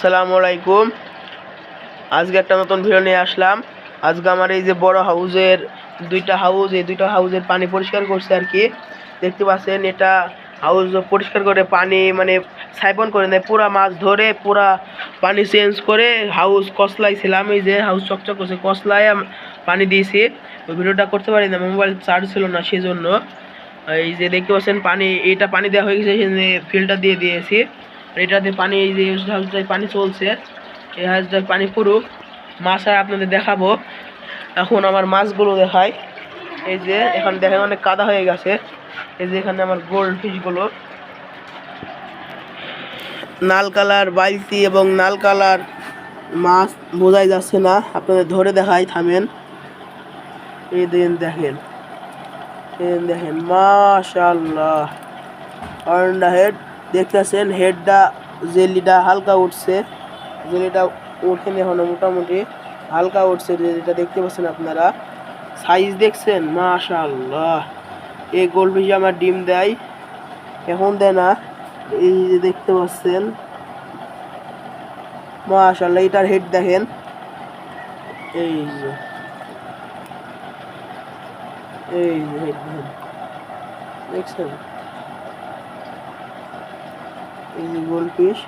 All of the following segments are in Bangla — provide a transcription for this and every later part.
আসসালামু আলাইকুম। আজকে একটা নতুন ভিডিও নিয়ে আসলাম। আজকে আমার এই যে বড় হাউজের দুইটা হাউজ এই দুইটা হাউজের পানি পরিষ্কার করছে আর কি। দেখতে পাচ্ছেন, এটা হাউস পরিষ্কার করে পানি মানে সাইপন করে নেয়। পুরা মাছ ধরে, পুরা পানি চেঞ্জ করে হাউস কসলাইছিলাম। এই যে হাউস চকচক করছে, কসলায় আম- পানি দিয়েছি। ভিডিওটা করতে পারি না মোবাইল চার্জ ছিল না সেই জন্য এই যে দেখতে পাচ্ছেন, পানি এটা পানি দেওয়া হয়ে গেছে সেই ফিল্টার দিয়ে দিয়েছি। আর দিয়ে পানি, এই যে হাউসটায় পানি চলছে, এই হাউসটায় পানি পুরুক মাছ আর আপনাদের দেখাবো। এখন আমার মাছগুলো দেখাই। এই যে এখানে দেখেন অনেক কাদা হয়ে গেছে। এই যে এখানে আমার গোল্ড ফিশগুলো নাল কালার বালতি এবং নাল কালার মাছ বোঝাই যাচ্ছে না। আপনাদের ধরে দেখাই, থামেন। এই দিন দেখেন। এই দেখেন মাশাল্লাহ অরেন্ডা হেড দেখতেছেন হেডটা জেলিটা হালকা উঠছে। জেলিটা ওঠেনি এখনও মোটামুটি, হালকা উঠছে জেলিটা, দেখতে পাচ্ছেন আপনারা। সাইজ দেখছেন? মাশাল্লাহ এই গোলফিশ আমার ডিম দেয়, এখন দেয় না। এই যে দেখতে পাচ্ছেন মাশাল্লাহ এটার হেড দেখেন। এই যে, এই হেড দেখছেন? এই যে গোলফিশ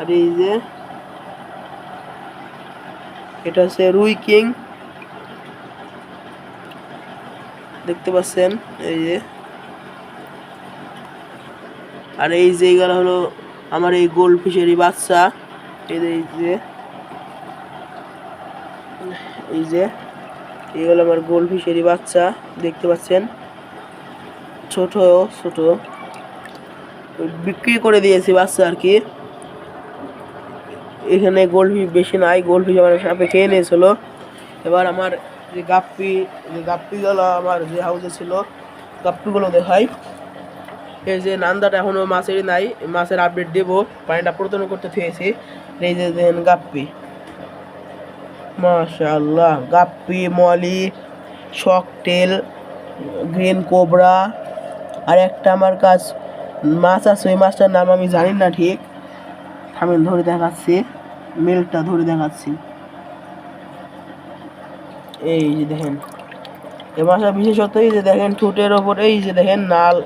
আর এই যে এটা হচ্ছে রুই কিং। দেখতে পাচ্ছেন? এই যে। আর এই যে এগুলো হলো আমার এই গোল গোলফিশেরই বাচ্চা। এই যে এই যে। এই যে, এগুলো আমার গোলফিশেরই বাচ্চা। দেখতে পাচ্ছেন? ছোট ছোট। বিক্রি করে দিয়েছি বাচ্চা আর কি। এখানে গোলফিশ বেশি নাই গোলফিশ আমার সাপে খেয়ে নিয়েছিল। এবার আমার যে গাপ্পি, যে গাপ্পিগুলো আমার যে হাউসে ছিল, গাপ্পিগুলো দেখাই। এই যে নান্দাটা এখনও মাছেরই নাই, মাছের আপডেট দেবো, পানিটা প্রতন করতে থেয়েছি এই যে দেখেন গাপ্পি। মাশাআল্লাহ, গাপ্পি, মলি, শকটেল, গ্রিন কোবরা, আর একটা আমার কাছ মাছ আছে ওই মাছটার নাম আমি জানি না ঠিক। থামেন ধরে দেখাচ্ছি, মেলটা ধরে দেখাচ্ছি। এই যে দেখেন, এ মাছটা বিশেষত এই যে দেখেন, ঠোঁটের ওপর এই যে দেখেন, নাল,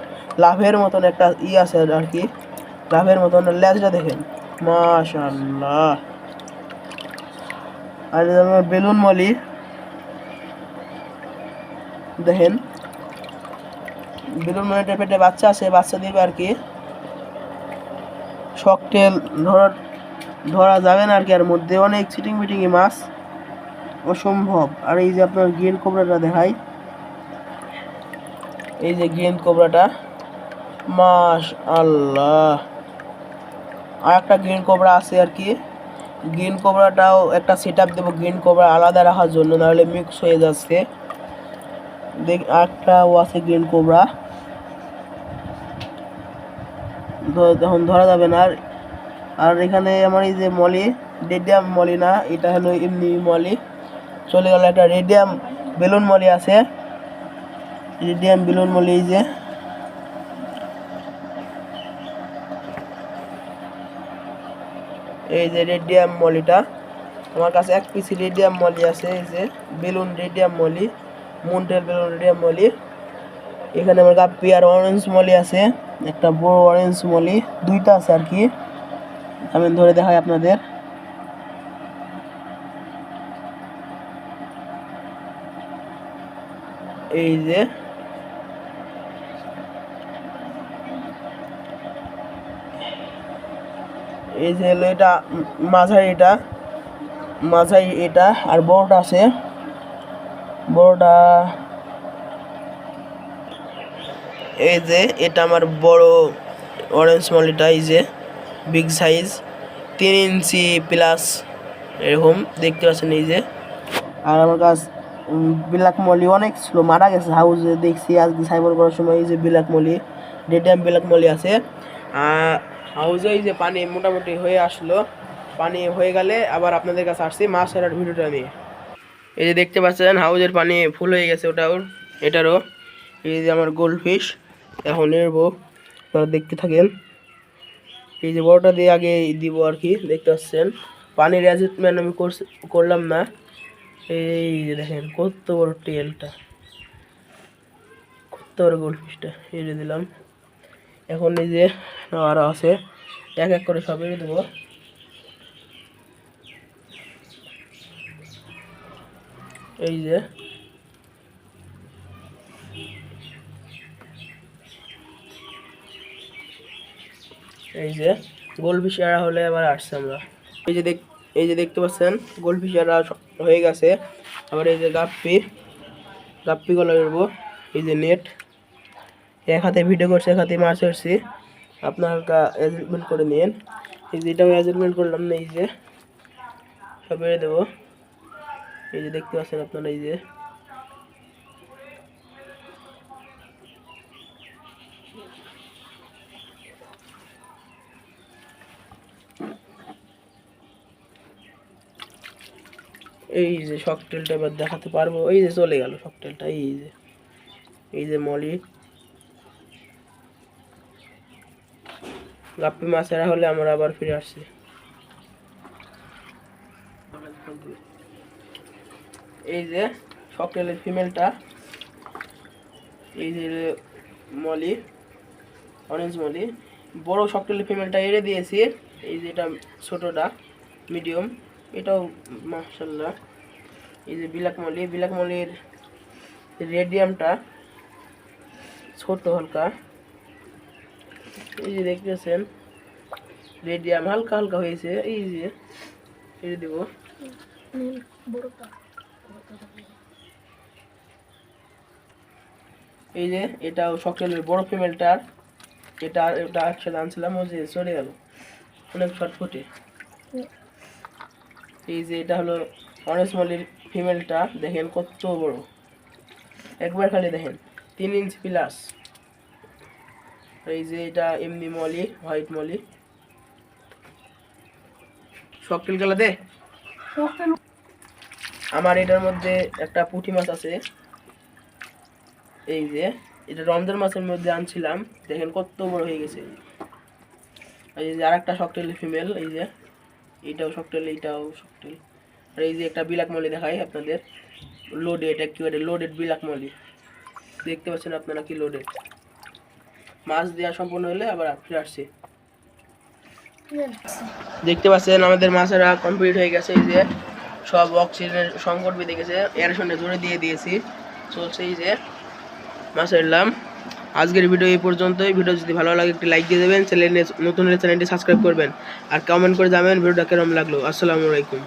লাভের মতন একটা ই আছে আর কি। লাভের মতন লেজটা দেখেন মাশাল্লাহ আর বেলুন মলি, দেখেন বেলুন মলিটার পেটে বাচ্চা আছে বাচ্চা দিবে আর কি। শকটেল ধরা ধরা যাবে না আর কি আর মধ্যে। অনেক চিটিং মিটিংই মাছ। অসম্ভব। আর এই যে আপনার গ্রিন কোবরাটা দেখাই। এই যে গ্রিন কোবরাটা মাস আল্লাহ আর একটা গ্রিন কোবরা আছে আর কি। গ্রিন কোবরাটাও একটা সেট আপ দেবো গ্রিন কোবরা আলাদা রাখার জন্য, নাহলে মিক্স হয়ে যাচ্ছে। দেখ, আরেকটাও আছে গ্রিন কোবরা তখন ধরা যাবে না, আর আর এখানে আমার এই যে মলি, রেডিয়াম মলি না, এটা হলো এমনি মলি। চলে গেল একটা রেডিয়াম বেলুন মলি আছে। রেডিয়াম বেলুন মলি এই যে। এই যে রেডিয়াম মলিটা। আমার কাছে এক পিসি রেডিয়াম মলি আছে, এই যে বেলুন রেডিয়াম মলি মুন্টেল বেলুন রেডিয়াম মলি। এখানে আমার গাপ্পি আর অরেঞ্জ মলি আছে, একটা বড় অরেঞ্জ মলি, দুইটা আছে আর কি। আমি ধরে দেখাই আপনাদের। এই যে। এই যে হলো এটা মাঝারি এটা মাঝারি এটা, আর বড়টা আছে। বড়টা এই যে, এটা আমার বড় অরেঞ্জ মলিটা এই যে বিগ সাইজ তিন ইঞ্চি প্লাস এরকম, দেখতে পাচ্ছেন এই যে। আর আমার কাছ বিলাক মলি অনেক ছিল মারা গেছে হাউসে দেখছি আজকে সাইবর করার সময়, এই যে black molly radium black molly আছে। আর হাউসে এই যে পানি মোটামুটি হয়ে আসলো, পানি হয়ে গেলে আবার আপনাদের কাছে আসছি মাছ ছাড়ার ভিডিওটা নিয়ে। এই যে দেখতে পাচ্ছেন হাউজের পানি ফুল হয়ে গেছে ওটাও, এটারও। এই যে আমার গোল্ড ফিশ এখন নেব আপনারা দেখতে থাকেন। এই যে বড়টা দিয়ে আগে দিব আর কি, দেখতে পাচ্ছেন। পানির অ্যাডজাস্টমেন্ট আমি করলাম না। এই যে দেখেন, কত বড় টেলটা কত বড় গোলফিশটা এড়ে দিলাম। এখন এই যে আরও আছে, এক এক করে সব এড়ে দেবো। এই যে এই যে গোলফিশ এরা হলে এবার আসছে আমরা। এই যে দেখ, এই যে দেখতে পাচ্ছেন গোলফিশ এরা হয়ে গেছে। আবার এই যে গাপ্পি গাপ্পি গলা করব এই যে নেট এক হাতে ভিডিও করছে, এক হাতে মাছ ধরছি। আপনার অ্যাডজাস্টমেন্ট করে নিন এই যে এটাও অ্যাডজাস্টমেন্ট করলাম না, এই যে। সব বেড়ে দেবো। এই যে দেখতে পাচ্ছেন আপনারা, এই যে। এই যে শকটেলটা এবার দেখাতে পারব। এই যে চলে গেল শকটেলটা এই যে। এই যে মলি। গাপ্পি মাছেরা হলে আমরা আবার ফিরে আসছি। এই যে শকটেলের ফিমেলটা, এই যে মলি অরেঞ্জ মলি। বড় শকটেলের ফিমেলটা এড়ে দিয়েছি। এই যে এটা ছোটোটা মিডিয়াম এটাও মাশাল্লাহ এই যে বিলাক মলি বিলাক মলির রেডিয়ামটা ছোট হালকা। এই যে দেখতেছেন রেডিয়াম হালকা হালকা হয়েছে। এই যে, এই দিব। এই যে, এটাও সকালের বড় ফিমেলটার এটা এটা একসাথে আনছিলাম, ও যে চলে গেল। অনেক ছটফটে এই যে এটা হলো অরেঞ্জ মলির ফিমেলটা দেখেন কত বড়। একবার খালি দেখেন তিন ইঞ্চ প্লাস এই যে এটা এমনি মলি হোয়াইট মলি। শকটেল গেলা দে আমার এটার মধ্যে একটা পুঁটি মাছ আছে। এই যে এটা রমজান মাছের মধ্যে আনছিলাম দেখেন কত বড় হয়ে গেছে। এই যে আরেকটা শকটেল ফিমেল এই যে। এইটাও শকটেল এইটাও শকটেল আর এই যে একটা বিলাক মলি দেখাই আপনাদের। লোডেড একেবারে লোডেড বিলাক মলি। দেখতে পাচ্ছেন আপনারা কি লোডেড মাছ দেওয়া সম্পূর্ণ হলে আবার ফিরে আসছি। দেখতে পাচ্ছেন আমাদের মাছেরা কমপ্লিট হয়ে গেছে। এই যে সব অক্সিজেনের সংকট বেঁধে গেছে। এর সঙ্গে জুড়ে দিয়ে দিয়েছি। চলছে এই যে মাছ এলাম আজকের ভিডিও এই পর্যন্তই। ভিডিও যদি ভালো লাগে, একটি লাইক দিয়ে দেবেন। চ্যানেলে নতুন চ্যানেলটি সাবস্ক্রাইব করবেন। আর কমেন্ট করে জানাবেন ভিডিওটা কেরম লাগল। আসসালামু আলাইকুম।